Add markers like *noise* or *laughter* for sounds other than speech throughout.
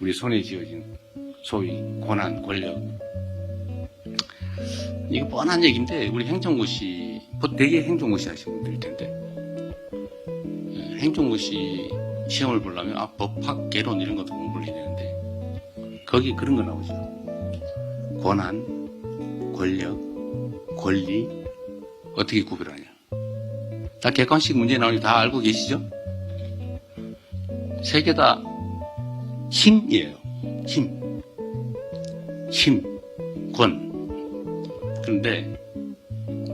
우리 손에 쥐어진 소위 권한, 권력. 이거 뻔한 얘기인데, 우리 행정고시, 보- 되게 행정고시 하시는 분들일 텐데, 예, 행정고시 시험을 보려면, 아, 법학, 개론 이런 것도 공부를 해야 되는데, 거기 그런 거 나오죠. 권한, 권력, 권리, 어떻게 구별하냐. 다 객관식 문제 나오니 다 알고 계시죠? 세 개 다 힘이에요. 힘. 힘, 권. 그런데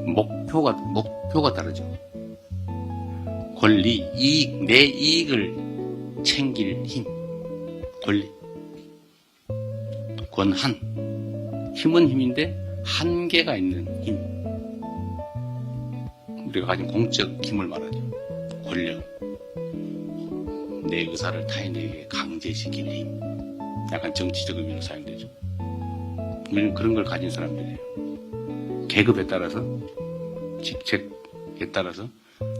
목표가, 목표가 다르죠. 권리, 이익, 내 이익을 챙길 힘. 권리. 권한. 힘은 힘인데 한계가 있는 힘. 우리가 가진 공적 힘을 말하죠. 권력. 내 의사를 타인에게 강제시킬 힘. 약간 정치적 의미로 사용되죠. 우리는 그런 걸 가진 사람들이에요. 계급에 따라서, 직책에 따라서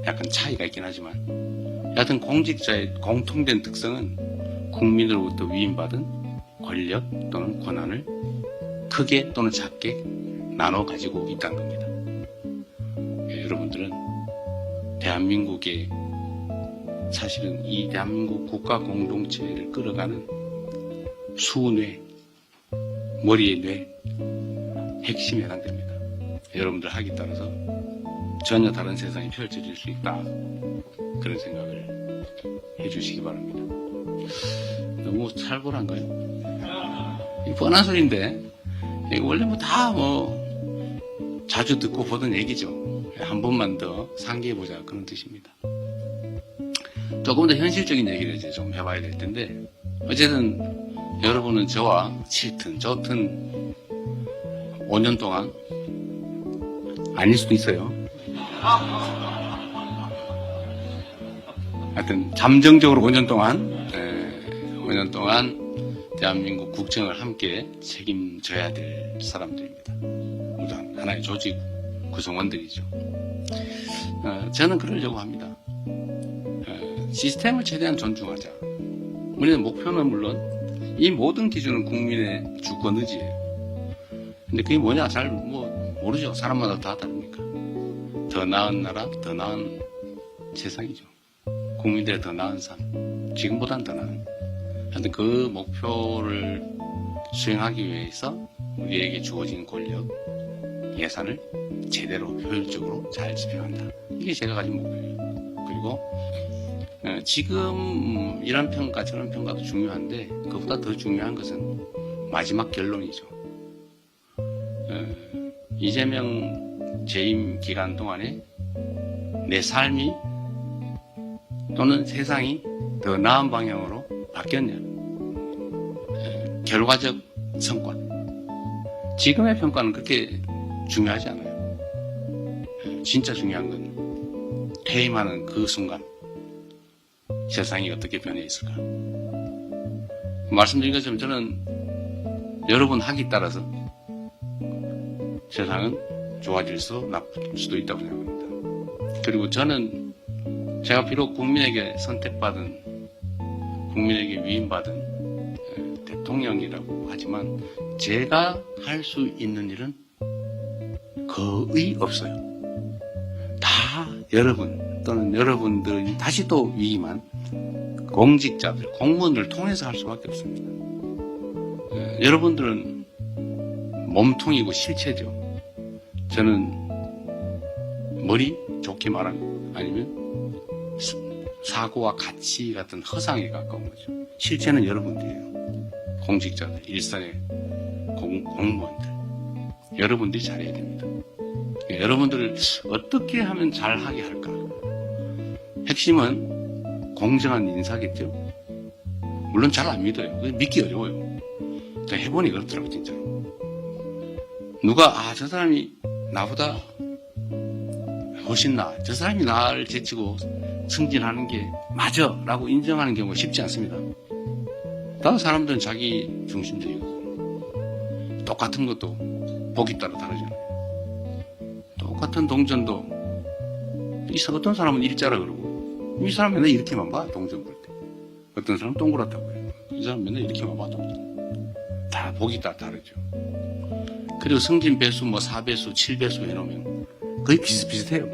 약간 차이가 있긴 하지만, 여하튼 공직자의 공통된 특성은 국민으로부터 위임받은 권력 또는 권한을 크게 또는 작게 나눠 가지고 있다는 겁니다. 예, 여러분들은 대한민국의 사실은 이 대한민국 국가 공동체를 끌어가는 수뇌, 머리의 뇌, 핵심에 해당됩니다. 여러분들 하기 따라서 전혀 다른 세상이 펼쳐질 수 있다. 그런 생각을 해주시기 바랍니다. 너무 살벌한가요? 이 뻔한 소리인데, 이거 원래 뭐 다 뭐, 자주 듣고 보던 얘기죠. 한 번만 더 상기해보자. 그런 뜻입니다. 조금 더 현실적인 얘기를 이제 좀 해봐야 될 텐데, 어쨌든 여러분은 저와 짙은, 좋든 5년 동안 아닐 수도 있어요. 하여튼 잠정적으로 5년 동안, 에, 5년 동안 대한민국 국정을 함께 책임져야 될 사람들입니다. 우리도 하나의 조직 구성원들이죠. 어, 저는 그러려고 합니다. 어, 시스템을 최대한 존중하자. 우리는 목표는 물론 이 모든 기준은 국민의 주권 의지예요. 근데 그게 뭐냐 잘 뭐 모르죠. 사람마다 다 다르니까. 더 나은 나라, 더 나은 세상이죠. 국민들의 더 나은 삶. 지금보단 더 나은. 하여튼 그 목표를 수행하기 위해서 우리에게 주어진 권력, 예산을 제대로 효율적으로 잘 집행한다. 이게 제가 가진 목표예요. 그리고 어, 지금 이런 평가 저런 평가도 중요한데 그보다 더 중요한 것은 마지막 결론이죠. 어, 이재명 재임 기간 동안에 내 삶이 또는 세상이 더 나은 방향으로 바뀌었냐. 어, 결과적 성과. 지금의 평가는 그렇게 중요하지 않아요. 어, 진짜 중요한 건 퇴임하는 그 순간 세상이 어떻게 변해 있을까. 말씀드린 것처럼 저는 여러분 하기 따라서 세상은 좋아질 수 나쁠 수도 있다고 생각합니다. 그리고 저는 제가 비록 국민에게 선택받은 국민에게 위임받은 에, 대통령이라고 하지만 제가 할 수 있는 일은 거의 없어요. 다 여러분 또는 여러분들이 다시 또 위임한 공직자들, 공무원들을 통해서 할 수밖에 없습니다. 에, 여러분들은 몸통이고 실체죠. 저는 머리 좋게 말하면 아니면 사- 사고와 가치 같은 허상에 가까운 거죠. 실체는 여러분들이에요. 공직자들, 일선의 공, 공무원들. 여러분들이 잘해야 됩니다. 여러분들을 어떻게 하면 잘하게 할까? 핵심은 공정한 인사겠죠? 물론 잘 안 믿어요. 믿기 어려워요. 해보니 그렇더라고요, 진짜로. 누가, 아, 저 사람이 나보다 훨씬 나. 저 사람이 나를 제치고 승진하는 게 맞아. 라고 인정하는 경우가 쉽지 않습니다. 다른 사람들은 자기 중심적이거든요. 똑같은 것도 보기 따라 다르잖아요. 똑같은 동전도 이 사- 어떤 사람은 일자라 그러고 이 사람은 왜 이렇게만 봐 동전 볼 때. 어떤 사람은 동그랗다고 해요. 이 사람 맨날 이렇게만 봐도 다 보기 다 다르죠. 그리고 승진 배수 뭐 4배수, 7배수 해놓으면 거의 비슷비슷해요.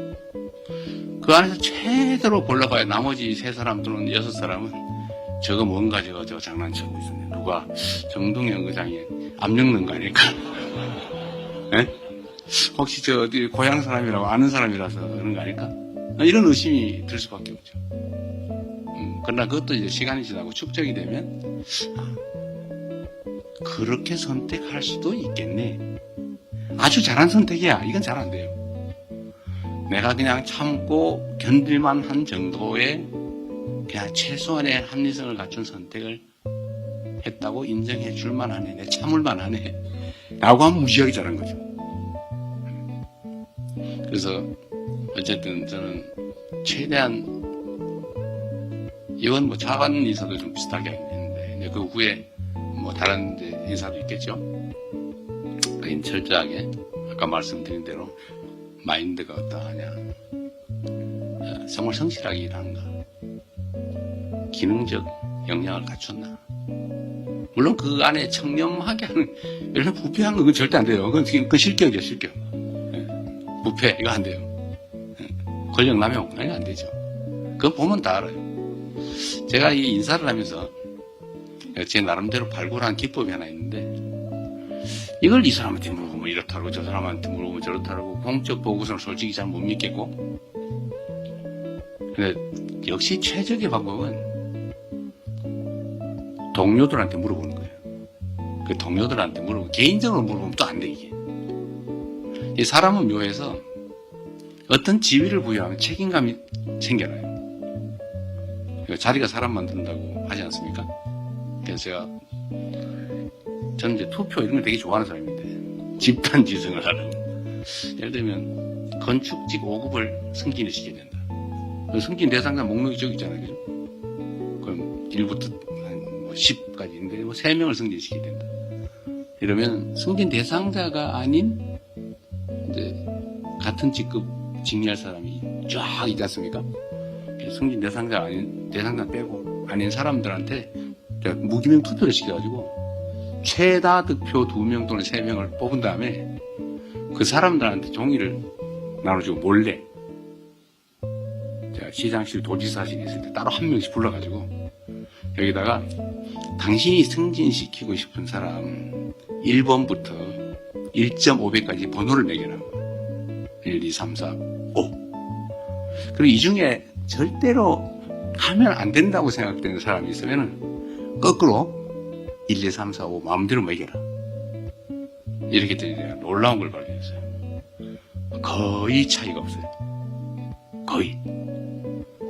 그 안에서 최대로 골라봐야 나머지 세 사람 또는 여섯 사람은 저거 뭔가 저거 저거 장난치고 있었네. 누가 정동영 의장이 압력 넣은 거 아닐까? 예? 혹시 저 어디 고향 사람이라고 아는 사람이라서 그런 거 아닐까? 이런 의심이 들 수밖에 없죠. 음, 그러나 그것도 이제 시간이 지나고 축적이 되면 아, 그렇게 선택할 수도 있겠네. 아주 잘한 선택이야. 이건 잘 안 돼요. 내가 그냥 참고 견딜만 한 정도의 그냥 최소한의 합리성을 갖춘 선택을 했다고 인정해 줄만 하네. 내 참을만 하네. 라고 하면 무지하게 잘한 거죠. 그래서 어쨌든 저는 최대한 이건 뭐 자반 인사도 좀 비슷하게 했는데 이제 그 후에 뭐 다른 데 인사도 있겠죠. 그긴 철저하게 아까 말씀드린 대로 마인드가 어떠하냐 어, 정말 성실하게 일하는가 기능적 역량을 갖췄나 물론 그 안에 청렴하게 하는 예를 부패한 건 절대 안 돼요 그건, 그건 실격이죠 실격 예. 부패 이거 안 돼요. 예. 권력 남용 이거 안 되죠. 그거 보면 다 알아요. 제가 이 인사를 하면서 제 나름대로 발굴한 기법이 하나 있는데 이걸 이 사람한테 물어보면 이렇다고 저 사람한테 물어보면 저렇다고 공적 보고서는 솔직히 잘 못 믿겠고 근데 역시 최적의 방법은 동료들한테 물어보는 거예요. 그 동료들한테 물어보고 개인적으로 물어보면 또 안 돼 이게 이 사람은 묘해서 어떤 지위를 부여하면 책임감이 생겨나요 그 자리가 사람 만든다고 하지 않습니까? 그래서 제가 저는 이제 투표 이런 걸 되게 좋아하는 사람인데 집단 지성을 하는 예를 들면 건축직 5급을 승진을 시켜야 된다. 그 승진 대상자 목록이 저기 있잖아요. 그죠? 그럼 1부터 한 10까지인데 뭐 3명을 승진시켜야 된다. 이러면 승진 대상자가 아닌 이제 같은 직급 직리할 사람이 쫙 있지 않습니까? 승진 대상자 아닌 대상자 빼고 아닌 사람들한테 무기명 투표를 시켜가지고 최다 득표 2명 또는 3명을 뽑은 다음에 그 사람들한테 종이를 나눠주고 몰래 시장실 도지사실에 있을 때 따로 한 명씩 불러가지고 여기다가 당신이 승진시키고 싶은 사람 1번부터 1.5배까지 번호를 매겨놔 1, 2, 3, 4, 5 그리고 이 중에 절대로 하면 안 된다고 생각되는 사람이 있으면은 거꾸로 1, 2, 3, 4, 5 마음대로 매겨라. 이렇게 되니까 놀라운 걸 발견했어요. 거의 차이가 없어요. 거의.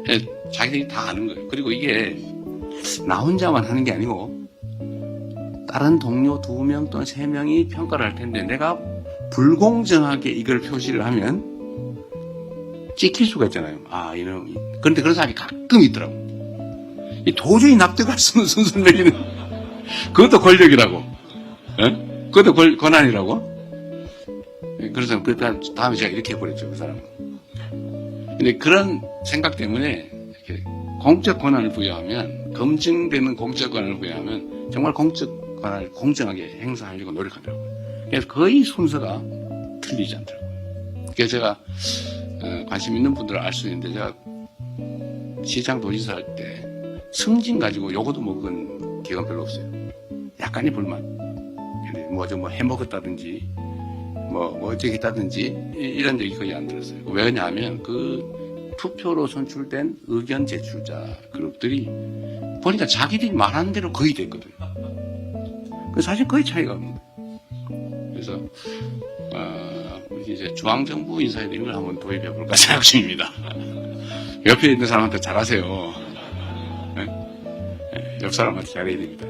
그래서 자기들이 다 아는 거예요. 그리고 이게 나 혼자만 하는 게 아니고 다른 동료 두 명 또는 세 명이 평가를 할 텐데 내가 불공정하게 이걸 표시를 하면 찍힐 수가 있잖아요. 아, 이놈. 그런데 그런 사람이 가끔 있더라고. 이 도저히 납득할 수 없는 순서를 내리는. *laughs* 그것도 권력이라고. 예? 그것도 권, 권한이라고. 예, 그래서 그 다음- 다음에 제가 이렇게 해버렸죠, 그 사람은. 근데 그런 생각 때문에 공적 권한을 부여하면, 검증되는 공적 권한을 부여하면 정말 공적 권한을 공정하게 행사하려고 노력하더라고요. 그래서 거의 순서가 틀리지 않더라고요. 그래서 제가 어, 관심 있는 분들은 알 수 있는데 제가 시장 도지사 할 때 승진 가지고 요거도 먹은 기억은 별로 없어요. 약간의 불만. 뭐좀 뭐 해먹었다든지 뭐, 뭐 어떻게 했다든지 이- 이런 적이 거의 안 들었어요. 왜냐하면 그 투표로 선출된 의견 제출자 그룹들이 보니까 자기들이 말하는 대로 거의 됐거든요. 그 사실 거의 차이가 없는 거예요. 그래서 어, 이제 중앙 정부 인사에 대한 걸 한번 도입해 볼까 생각 중입니다. *laughs* 옆에 있는 사람한테 잘하세요. 네? 네, 옆 사람한테 잘해야 됩니다.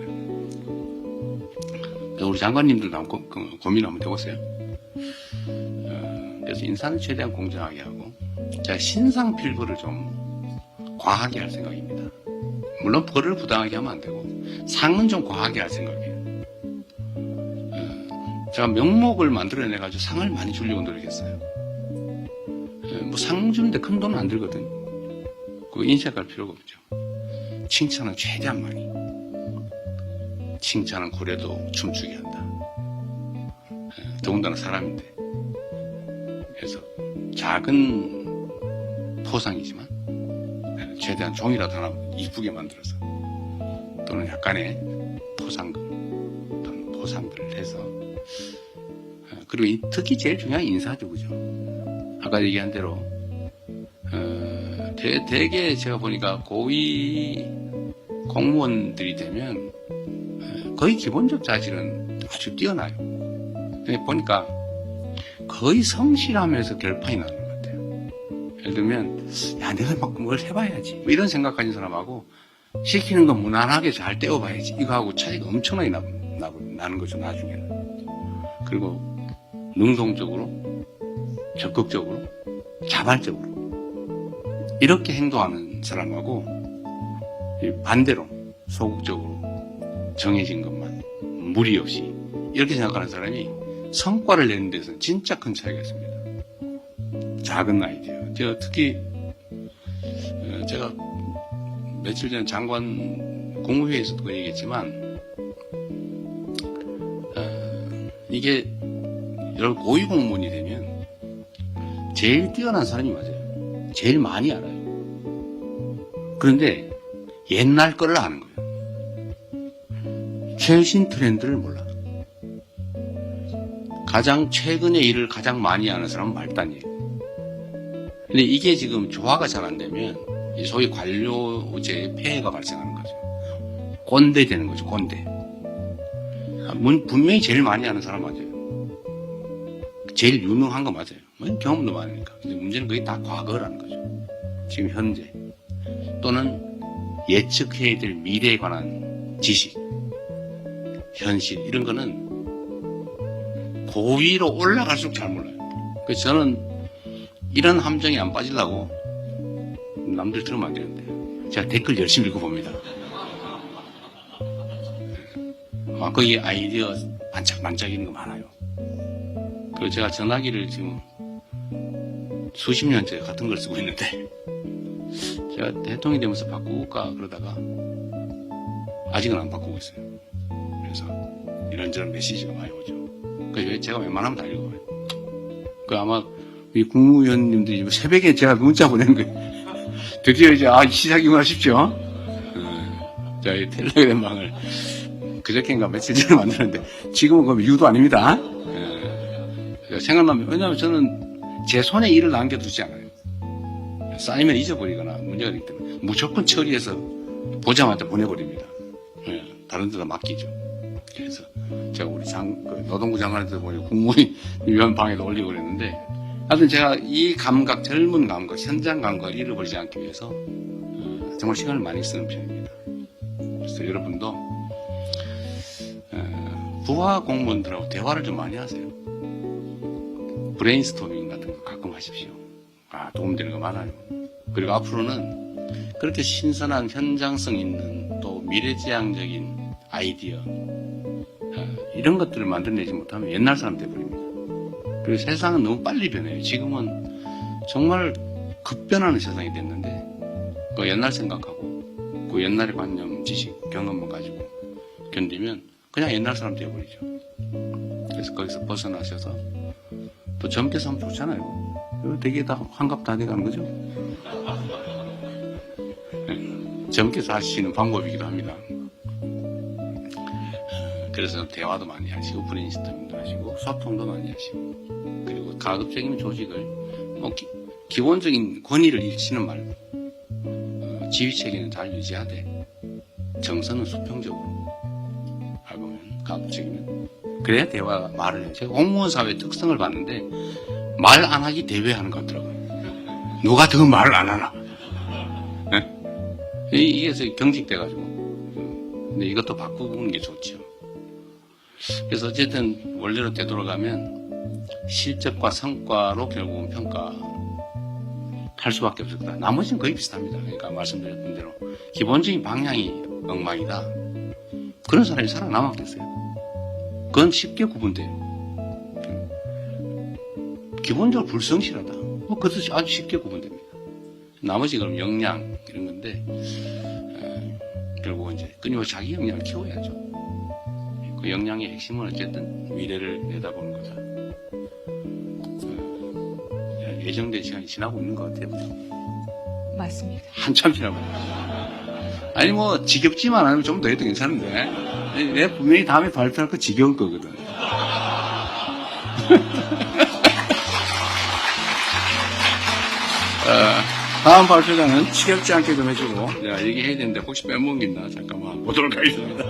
그래서 우리 장관님들도 한번 고, 그 고민 한번 해보세요. 어, 그래서 인사는 최대한 공정하게 하고, 제가 신상 필부를 좀 과하게 할 생각입니다. 물론 벌을 부당하게 하면 안 되고, 상은 좀 과하게 할 생각이에요. 어, 제가 명목을 만들어내가지고 상을 많이 주려고 노력했어요. 예, 뭐상 주는데 큰 돈은 안 들거든. 그거 인색할 필요가 없죠. 칭찬은 최대한 많이. 칭찬은 고래도 춤추게 한다. 에, 더군다나 사람인데. 그래서 작은 포상이지만 에, 최대한 종이라도 하나 이쁘게 만들어서 또는 약간의 포상금 또는 포상들을 해서 에, 그리고 이- 특히 제일 중요한 인사죠, 그죠? 아까 얘기한 대로 어, 대, 대개 제가 보니까 고위 공무원들이 되면 어, 거의 기본적 자질은 아주 뛰어나요. 근데 보니까 거의 성실함에서 결판이 나는 것 같아요. 예를 들면, 야, 내가 막 뭘 해봐야지. 뭐 이런 생각 가진 사람하고 시키는 거 무난하게 잘 떼어봐야지. 이거 하고 차이가 엄청나게 나, 나, 나는 거죠, 나중에는. 그리고 능동적으로, 적극적으로, 자발적으로. 이렇게 행동하는 사람하고 이 반대로 소극적으로 정해진 것만 무리 없이 이렇게 생각하는 사람이 성과를 내는 데서는 진짜 큰 차이가 있습니다. 작은 아이디어. 제가 특히 어, 제가 며칠 전 장관 국무회의에서도 그 얘기했지만 이게 여러분 고위 공무원이 되면 제일 뛰어난 사람이 맞아요. 제일 많이 알아요. 그런데 옛날 거를 아는 거예요. 최신 트렌드를 몰라. 가장 최근의 일을 가장 많이 아는 사람은 말단이에요. 근데 이게 지금 조화가 잘 안 되면 이 소위 관료제의 폐해가 발생하는 거죠. 꼰대 되는 거죠, 꼰대. 분명히 제일 많이 아는 사람 맞아요. 제일 유능한 거 맞아요. 뭐 경험도 많으니까. 근데 문제는 그게 다 과거라는 거죠. 지금 현재. 또는 예측해야 될 미래에 관한 지식, 현실, 이런 거는 고위로 올라갈수록 잘 몰라요. 그래서 저는 이런 함정에 안 빠지려고 남들 들으면 안 되는데 제가 댓글 열심히 읽어봅니다. 아, 거기 아이디어 반짝반짝이는 거 많아요. 그리고 제가 전화기를 지금 수십 년째 같은 걸 쓰고 있는데 *laughs* 제가 대통령이 되면서 바꾸까 그러다가 아직은 안 바꾸고 있어요. 그래서 이런저런 메시지가 많이 오죠. 그래서 제가 웬만하면 다 읽어요. 그 아마 이 국무위원님들이 새벽에 제가 문자 보내는 거예요. *laughs* 드디어 이제 아 시작이구나 하십시오. 어, 저희 텔레그램 방을 그저께인가 며칠 전에 만들었는데 지금은 그럼 이유도 아닙니다. 예. 생각나면 왜냐하면 저는 제 손에 일을 남겨두지 않아요. 쌓이면 잊어버리거나 문제가 되기 때문에 무조건 처리해서 보자마자 보내버립니다. 예, 다른 데다 맡기죠. 그래서 제가 우리 장, 그 노동부 장관한테 보니 국무위원 *laughs* 방에도 올리고 그랬는데 하여튼 제가 이 감각, 젊은 감각, 현장 감각을 잃어버리지 않기 위해서 어, 정말 시간을 많이 쓰는 편입니다. 그래서 여러분도 어, 부하 공무원들하고 대화를 좀 많이 하세요. 브레인스토밍 같은 거 가끔 하십시오. 아, 도움되는 거 많아요. 그리고 앞으로는 그렇게 신선한 현장성 있는 또 미래지향적인 아이디어, 아, 이런 것들을 만들어내지 못하면 옛날 사람 돼버립니다. 그리고 세상은 너무 빨리 변해요. 지금은 정말 급변하는 세상이 됐는데, 그 옛날 생각하고, 그 옛날의 관념, 지식, 경험만 가지고 견디면 그냥 옛날 사람 돼버리죠. 그래서 거기서 벗어나셔서 또 젊게 사면 좋잖아요. 이거 되게 다 환갑 다 돼가는 거죠. 네, 젊게 사시는 방법이기도 합니다. 그래서 대화도 많이 하시고 브레인스토밍도 하시고 소통도 많이 하시고 그리고 가급적이면 조직을 뭐 기, 본적인 권위를 잃지는 말고 어, 지휘 체계는 잘 유지하되 정서는 수평적으로 보면 가급적이면 그래야 대화 말을 해요. 제가 공무원 사회 특성을 봤는데 말 안 하기 대회하는 것 같더라고요. 누가 더 말을 안 하나? 네? 이- 이게 경직돼가지고 근데 이것도 바꾸는 게 좋죠. 그래서 어쨌든 원래로 되돌아가면 실적과 성과로 결국은 평가할 수밖에 없을 거다. 나머지는 거의 비슷합니다. 그러니까 말씀드렸던 대로 기본적인 방향이 엉망이다. 그런 사람이 살아남았겠어요. 그건 쉽게 구분돼요. 기본적으로 불성실하다. 뭐 그것도 아주 쉽게 구분됩니다. 나머지 그럼 역량 이런 건데 에, 결국은 이제 끊임없이 자기 역량을 키워야죠. 그 역량의 핵심은 어쨌든 미래를 내다보는 거다. 어, 예정된 시간이 지나고 있는 것 같아요. 맞습니다. 한참 지나고. 아니 뭐 지겹지만 않으면 좀 더 해도 괜찮은데. 내 분명히 다음에 발표할 거 지겨울 거거든. *laughs* 어, 다음 발표자는 지겹지 않게 좀 해주고, 야, 얘기해야 되는데 혹시 빼먹겠나? 잠깐만 보도록 하겠습니다.